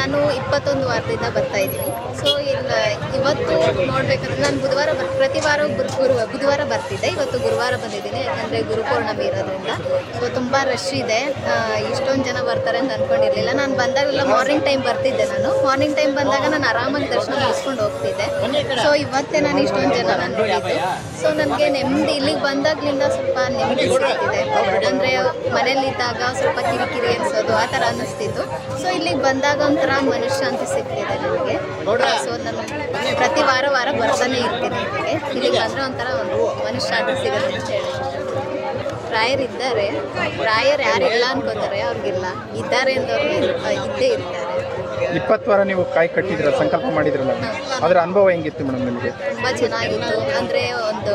ನಾನು ಇಪ್ಪತ್ತೊಂದು ವಾರದಿಂದ ಬರ್ತಾ ಇದ್ದೀನಿ. ಸೊ ಇಲ್ಲ, ಇವತ್ತು ನೋಡ್ಬೇಕಂದ್ರೆ ನಾನು ಬುಧವಾರ ಬರ್, ಪ್ರತಿ ವಾರ ಗುರು, ಬುಧವಾರ ಬರ್ತಿದ್ದೆ. ಇವತ್ತು ಗುರುವಾರ ಬಂದಿದ್ದೀನಿ, ಯಾಕಂದರೆ ಗುರುಪೌರ್ಣಮಿ ಇರೋದ್ರಿಂದ. ಸೊ ತುಂಬ ರಶ್ ಇದೆ. ಇಷ್ಟೊಂದು ಜನ ಬರ್ತಾರೆ ಅಂತ ಅಂದ್ಕೊಂಡಿರಲಿಲ್ಲ ನಾನು ಬಂದಾಗೆಲ್ಲ ಮಾರ್ನಿಂಗ್ ಟೈಮ್ ಬರ್ತಿದ್ದೆ ನಾನು. ಮಾರ್ನಿಂಗ್ ಟೈಮ್ ಬಂದಾಗ ನಾನು ಆರಾಮಾಗಿ ದರ್ಶನ ಮುಗಿಸ್ಕೊಂಡು ಹೋಗ್ತಿದ್ದೆ. ಸೊ ಇವತ್ತೇ ನಾನು ಇಷ್ಟೊಂದು ಜನ ನಾನು ನೋಡಿದ್ದು. ಸೊ ನನಗೆ ನೆಮ್ಮದಿ, ಇಲ್ಲಿಗೆ ಬಂದಾಗ್ಲಿಂದ ಸ್ವಲ್ಪ ನೆಮ್ಮದಿ ಸಿಗ್ತಿದೆ. ಅಂದರೆ ಮನೇಲಿದ್ದಾಗ ಸ್ವಲ್ಪ ಕಿರಿಕಿರಿ ಅನ್ಸೋದು ಆ ಥರ ಅನ್ನಿಸ್ತಿತ್ತು. ಸೊ ಇಲ್ಲಿಗೆ ಬಂದಾಗ ಒಂಥರ ಮನಃಶಾಂತಿ ಸಿಗ್ತಿದೆ ನನಗೆ ಸೊ ನಾನು ಪ್ರತಿ ವಾರ ವಾರ ಬರ್ತಾನೆ ಇರ್ತೀನಿ ಇಲ್ಲಿಗೆ. ಇಲ್ಲಿಗೆ ಬಂದರೆ ಒಂಥರ ಒಂದು ಮನಃಶಾಂತಿ ಸಿಗುತ್ತೆ ಅಂತ ಹೇಳಿ. ಪ್ರಾಯರ್ ಇದ್ದಾರೆ ರಾಯರು ಯಾರಿಲ್ಲ ಅನ್ಕೋತಾರೆ ಅವ್ರಿಗಿಲ್ಲ. ಇದ್ದಾರೆ ಅಂದವ್ರಿಗೆ ಇದ್ದೇ ಇರ್ತಾರೆ. ಇಪ್ಪತ್ತು ವಾರ ನೀವು ಕಾಯಿ ಕಟ್ಟಿದ್ರ ಸಂಕಲ್ಪ ಮಾಡಿದ್ರಲ್ಲ, ಅದರ ಅನುಭವ ಹೆಂಗಿತ್ತು ಮೇಡಮ್ ನಿಮಗೆ? ತುಂಬ ಚೆನ್ನಾಗಿತ್ತು. ಅಂದರೆ ಒಂದು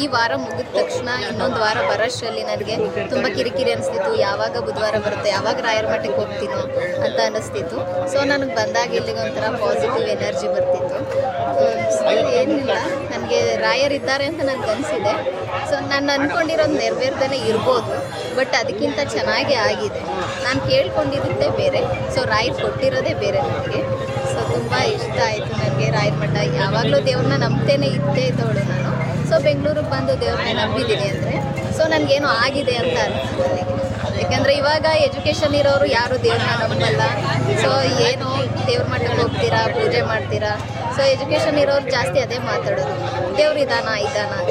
ಈ ವಾರ ಮುಗಿದ ತಕ್ಷಣ ಇನ್ನೊಂದು ವಾರ ಬರೋಷ್ಟರಲ್ಲಿ ನನಗೆ ತುಂಬ ಕಿರಿಕಿರಿ ಅನಿಸ್ತಿತ್ತು. ಯಾವಾಗ ಬುಧವಾರ ಬರುತ್ತೆ, ಯಾವಾಗ ರಾಯರ ಮಠಕ್ಕೆ ಹೋಗ್ತೀನೋ ಅಂತ ಅನಿಸ್ತಿತ್ತು. ಸೊ ನನಗೆ ಬಂದಾಗ ಇಲ್ಲಿಗೆ ಒಂಥರ ಪಾಸಿಟಿವ್ ಎನರ್ಜಿ ಬರ್ತಿತ್ತು. ಏನಿಲ್ಲ. ನನಗೆ ರಾಯರಿದ್ದಾರೆ ಅಂತ ನನಗೆ ಅನಿಸಿದೆ. ಸೊ ನಾನು ಅಂದ್ಕೊಂಡಿರೋದು ನೆರವೇರ್ದೇ ಇರ್ಬೋದು ಬಟ್ ಅದಕ್ಕಿಂತ ಚೆನ್ನಾಗೇ ಆಗಿದೆ. ನಾನು ಕೇಳ್ಕೊಂಡಿರುತ್ತೆ ಬೇರೆ ಸೊ ರಾಯರ್ ಕೊಟ್ಟಿರೋದೇ ಬೇರೆ ನನಗೆ. ಸೊ ತುಂಬ ಇಷ್ಟ ಆಯಿತು ನನಗೆ ರಾಯರ ಮಠ. ಯಾವಾಗಲೂ ದೇವ್ರನ್ನ ನಂಬ್ತೇನೆ ಇದ್ದೇ ಇದ್ದವಳು ನಾನು. ಸೊ ಬೆಂಗಳೂರಿಗೆ ಬಂದು ದೇವ್ರನ್ನ ನಂಬಿದ್ದೀನಿ ಅಂದರೆ. ಸೊ ನನಗೇನು ಆಗಿದೆ ಅಂತ ಅನಿಸ್ತು ನನಗೆ. ಯಾಕಂದರೆ ಇವಾಗ ಎಜುಕೇಷನ್ ಇರೋರು ಯಾರು ದೇವ್ರನ್ನ ನಂಬಲ್ಲ. ಸೊ ಏನು ದೇವ್ರ ಮಠಕ್ಕೆ ಹೋಗ್ತೀರಾ, ಪೂಜೆ ಮಾಡ್ತೀರಾ? ಸೊ ಎಜುಕೇಷನ್ ಇರೋರು ಜಾಸ್ತಿ ಅದೇ ಮಾತಾಡೋದು. ದೇವ್ರ ಇದಾನ ಇದಾನ ಅಂತ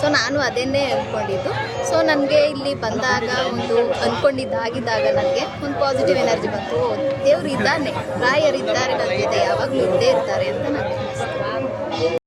ಸೊ ನಾನು ಅದನ್ನೇ ಅಂದ್ಕೊಂಡಿದ್ದು ಸೊ ನನಗೆ ಇಲ್ಲಿ ಬಂದಾಗ ಒಂದು ಅಂದ್ಕೊಂಡಿದ್ದಾಗಿದ್ದಾಗ ನನಗೆ ಒಂದು ಪಾಸಿಟಿವ್ ಎನರ್ಜಿ ಬಂತು. ದೇವ್ರು ಇದ್ದಾನೆ, ರಾಯರಿದ್ದಾರೆ ನನ್ನ ಜೊತೆ, ಯಾವಾಗಲೂ ಇದ್ದೇ ಇರ್ತಾರೆ ಅಂತ ನನಗೆ